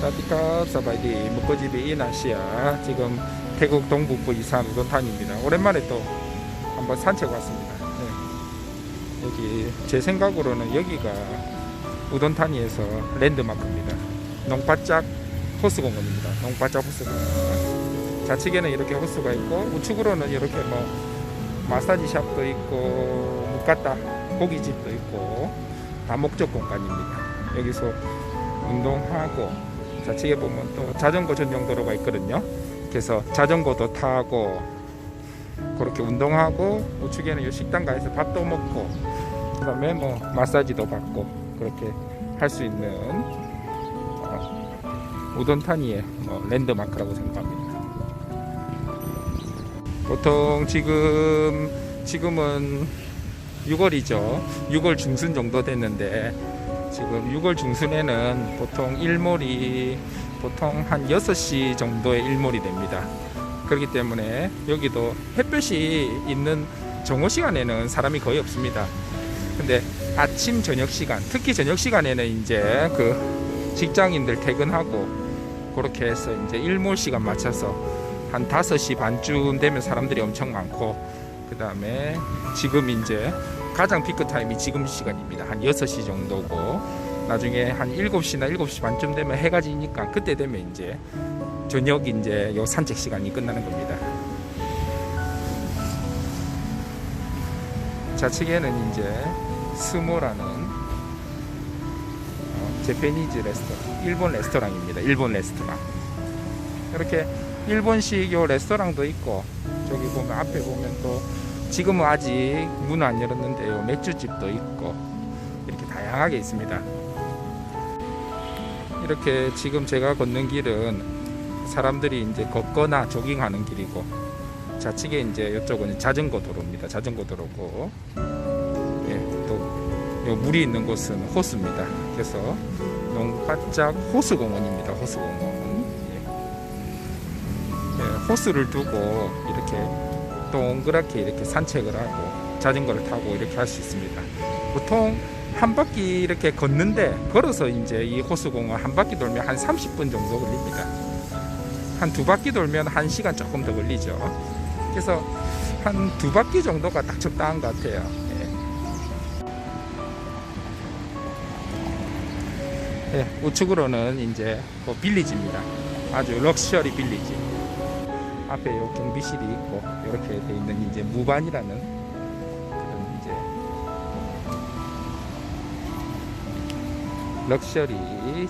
사디카 사바이디 묵고집이 이나시아 지금 태국 동북부 이산 우돈탄입니다. 오랜만에 또 한번 산책 왔습니다. 네. 여기 제 생각으로는 여기가 우돈탄이에서 랜드마크입니다. 농바짝 호수공원입니다. 농바짝 호수공원. 좌측에는 이렇게 호수가 있고 우측으로는 이렇게 뭐 마사지 샵도 있고 묵갔다 고깃집도 있고 다목적 공간입니다. 여기서 운동하고 좌측에 보면 또 자전거 전용 도로가 있거든요. 그래서 자전거도 타고 그렇게 운동하고 우측에는 이 식당 가서 밥도 먹고 그다음에 뭐 마사지도 받고 그렇게 할 수 있는 어, 우돈타니의 뭐 랜드마크라고 생각합니다. 보통 지금 지금은 6월이죠. 6월 중순 정도 됐는데 지금 6월 중순에는 보통 일몰이 보통 한 6시 정도의 일몰이 됩니다. 그렇기 때문에 여기도 햇볕이 있는 정오 시간에는 사람이 거의 없습니다. 근데 아침 저녁 시간, 특히 저녁 시간에는 이제 그 직장인들 퇴근하고 그렇게 해서 이제 일몰 시간 맞춰서 한 5시 반쯤 되면 사람들이 엄청 많고 그 다음에 지금 이제 가장 피크 타임이 지금 시간입니다. 한 6시 정도고 나중에 한 7시나 7시 반쯤 되면 해가 지니까 그때 되면 이제 저녁 이제 요 산책 시간이 끝나는 겁니다. 좌측에는 이제 스모라는 어, 제페니즈 레스토랑, 일본 레스토랑입니다. 일본 레스토랑. 이렇게 일본식 요 레스토랑도 있고 저기 보면 앞에 보면 또 지금은 아직 문 안 열었는데요. 맥주집도 있고 이렇게 다양하게 있습니다. 이렇게 지금 제가 걷는 길은 사람들이 이제 걷거나 조깅하는 길이고 좌측에 이제 이쪽은 자전거 도로입니다. 자전거 도로고 예, 또요 물이 있는 곳은 호수입니다. 그래서 농바짝 호수공원입니다. 호수공원. 예. 예, 호수를 두고 이렇게 동그랗게 이렇게 산책을 하고 자전거를 타고 이렇게 할 수 있습니다. 보통 한 바퀴 이렇게 걷는데 걸어서 이제 이 호수공원 한 바퀴 돌면 한 30분 정도 걸립니다. 한 두 바퀴 돌면 한 시간 조금 더 걸리죠. 그래서 한 두 바퀴 정도가 딱 적당한 것 같아요. 예. 예, 우측으로는 이제 그 빌리지입니다. 아주 럭셔리 빌리지. 앞에 요 경비실이 있고 이렇게 돼 있는 이제 무반이라는 그런 이제 럭셔리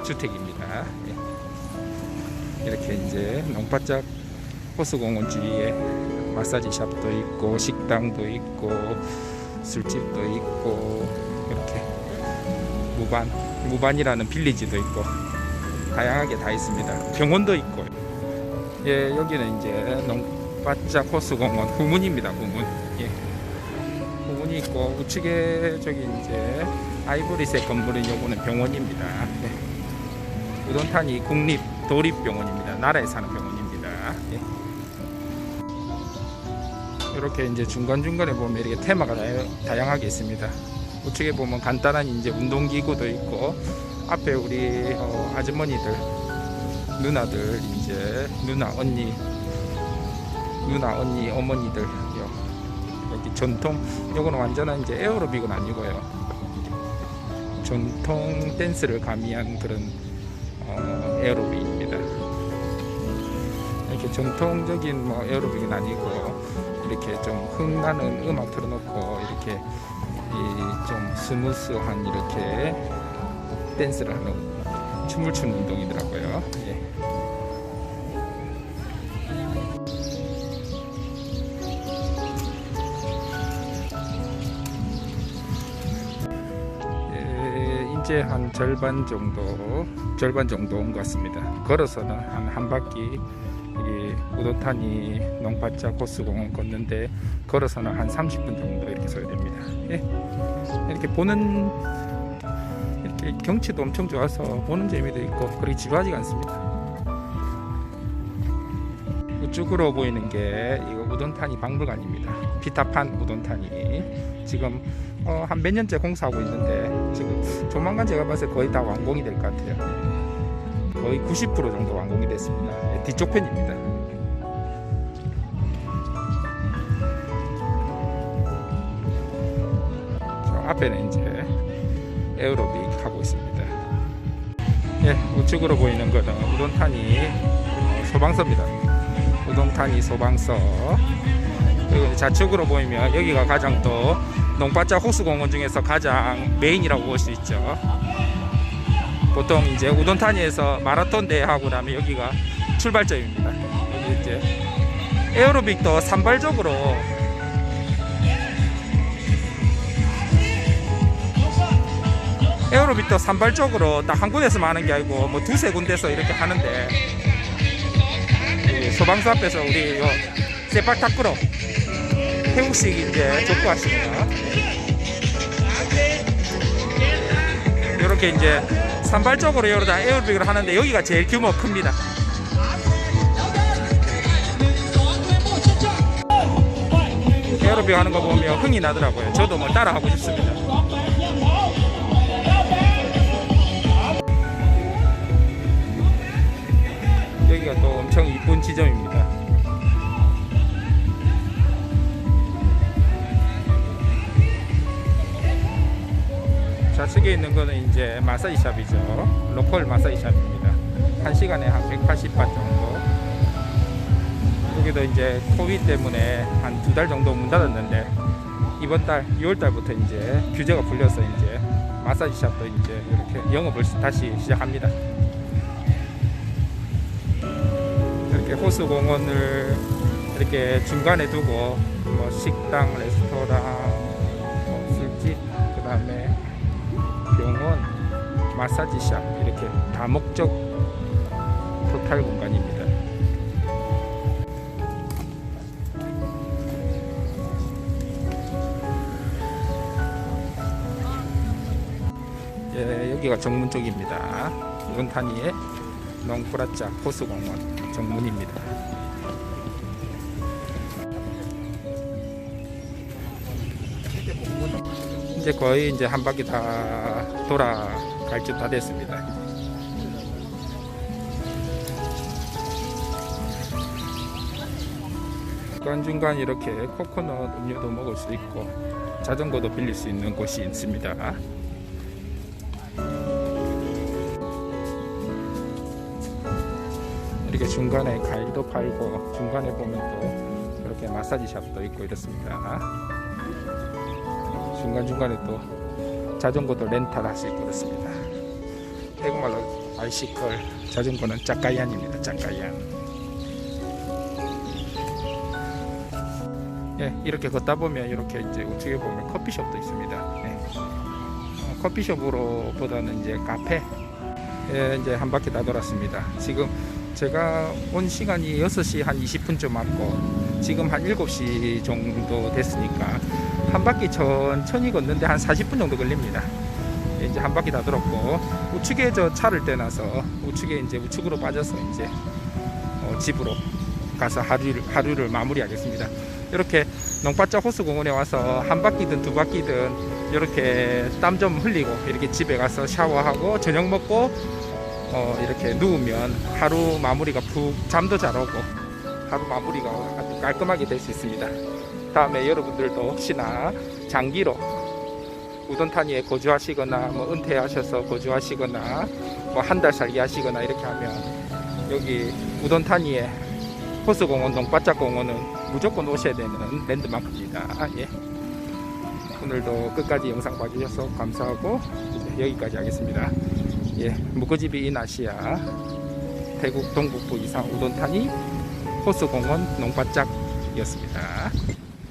주택입니다. 예. 이렇게 이제 농바짝 호수공원 주위에 마사지 샵도 있고 식당도 있고 술집도 있고 이렇게 무반 무반이라는 빌리지도 있고 다양하게 다 있습니다. 병원도 있고 예 여기는 이제 농바짝 호수공원 후문입니다. 후문 예 후문이 있고 우측에 저기 이제 아이보리색 건물은 요거는 병원입니다. 예. 우돈탄이 국립 도립병원입니다. 나라에 사는 병원입니다. 예. 이렇게 이제 중간 중간에 보면 이렇게 테마가 다- 다양하게 있습니다. 우측에 보면 간단한 이제 운동기구도 있고 앞에 우리 어, 아주머니들 누나들 이제 누나 언니 누나 언니 어머니들 요, 여기 전통 요거는 완전한 이제 에어로빅은 아니고요. 전통 댄스를 가미한 그런 어, 에어로빅입니다. 이렇게 전통적인 뭐 에어로빅은 아니고 이렇게 좀 흥나는 음악 틀어놓고 이렇게 이좀 스무스한 이렇게 댄스를 하는 춤을 추는 운동이더라고요. 이제 한 절반 정도 절반 정도 온것 같습니다. 걸어서는 한 한 바퀴 이 우도탄이 농바짝 호수공원 걷는데 걸어서는 한 30분 정도 이렇게 서야 됩니다. 예. 이렇게 보는 이렇게 경치도 엄청 좋아서 보는 재미도 있고 그렇게 지루하지가 않습니다. 우측으로 보이는 게 이거 우돈탄이 박물관입니다. 피타판 우돈탄이 지금 어, 한 몇 년째 공사하고 있는데 지금 조만간 제가 봤을 때 거의 다 완공이 될 것 같아요. 거의 90% 정도 완공이 됐습니다. 예, 뒤쪽 편입니다. 저 앞에는 이제 에어로빅 하고 있습니다. 예, 우측으로 보이는 거는 우동탄이 어, 소방서입니다. 우동탄이 소방서. 이제 좌측으로 보이면 여기가 가장 또 농바자 호수공원 중에서 가장 메인이라고 볼 수 있죠. 보통 이제 우돈타니에서 마라톤 대회 하고 나면 여기가 출발점입니다. 여기 이제 에어로빅도 산발적으로 에어로빅도 산발적으로 딱 한 군데서만 하는 게 아니고 뭐 두세 군데서 이렇게 하는데 여기 소방서 앞에서 우리 요 세팍 탁구로 태국식 이제 족구하십니다. 이렇게 이제 산발적으로 여러 다 에어로빅을 하는데 여기가 제일 규모 큽니다. 에어로빅 하는 거 보면 흥이 나더라고요. 저도 뭐 따라 하고 싶습니다. 여기가 또 엄청 이쁜 지점입니다. 좌측에 있는 거는 이제 마사지 샵이죠. 로컬 마사지 샵입니다. 한 시간에 한 180바 정도. 여기도 이제 코비 때문에 한 두 달 정도 문 닫았는데 이번 달 6월 달부터 이제 규제가 풀려서 이제 마사지 샵도 이제 이렇게 영업을 다시 시작합니다. 이렇게 호수 공원을 이렇게 중간에 두고 뭐 식당, 레스토랑, 뭐 술집, 그 다음에 병원, 마사지샵 이렇게 다목적 토탈 공간입니다. 예, 여기가 정문 쪽입니다. 원탄이의 농프라짜 호수공원 정문입니다. 이제 거의 이제 한 바퀴 다 돌아 갈쯤다 됐습니다. 중간중간 이렇게 코코넛 음료도 먹을 수 있고 자전거도 빌릴 수 있는 곳이 있습니다. 이렇게 중간에 과일도 팔고 중간에 보면 또 이렇게 마사지 샵도 있고 이렇습니다. 중간중간에 또 자전거도 렌탈할 수 있고 그렇습니다. 태국말로 바이시클 자전거는 짝가이안입니다. 짝가이안. 예, 이렇게 걷다 보면 이렇게 이제 우측에 보면 커피숍도 있습니다. 예. 어, 커피숍으로 보다는 이제 카페 예, 이제 한 바퀴 다 돌았습니다. 지금 제가 온 시간이 6시 한 20분쯤 왔고 지금 한 7시 정도 됐으니까 한 바퀴 천천히 걷는데 한 40분 정도 걸립니다. 예, 이제 한 바퀴 다 돌았고 우측에 저 차를 떼놔서 우측에 이제 우측으로 빠져서 이제 어, 집으로 가서 하루를, 하루를 마무리하겠습니다. 이렇게 농바짜 호수공원에 와서 한 바퀴든 두 바퀴든 이렇게 땀 좀 흘리고 이렇게 집에 가서 샤워하고 저녁 먹고 어, 이렇게 누우면 하루 마무리가 푹 잠도 잘 오고 하루 마무리가 아주 깔끔하게 될 수 있습니다. 다음에 여러분들도 혹시나 장기로 우돈타니에 거주하시거나 뭐 은퇴하셔서 거주하시거나 뭐 한 달 살기 하시거나 이렇게 하면 여기 우돈타니에 호수공원, 농바짝공원은 무조건 오셔야 되는 랜드마크입니다. 예. 오늘도 끝까지 영상 봐주셔서 감사하고 여기까지 하겠습니다. 예, 무거지비 인아시아 태국 동북부 이상 우돈타니 호수공원 농바짝이었습니다.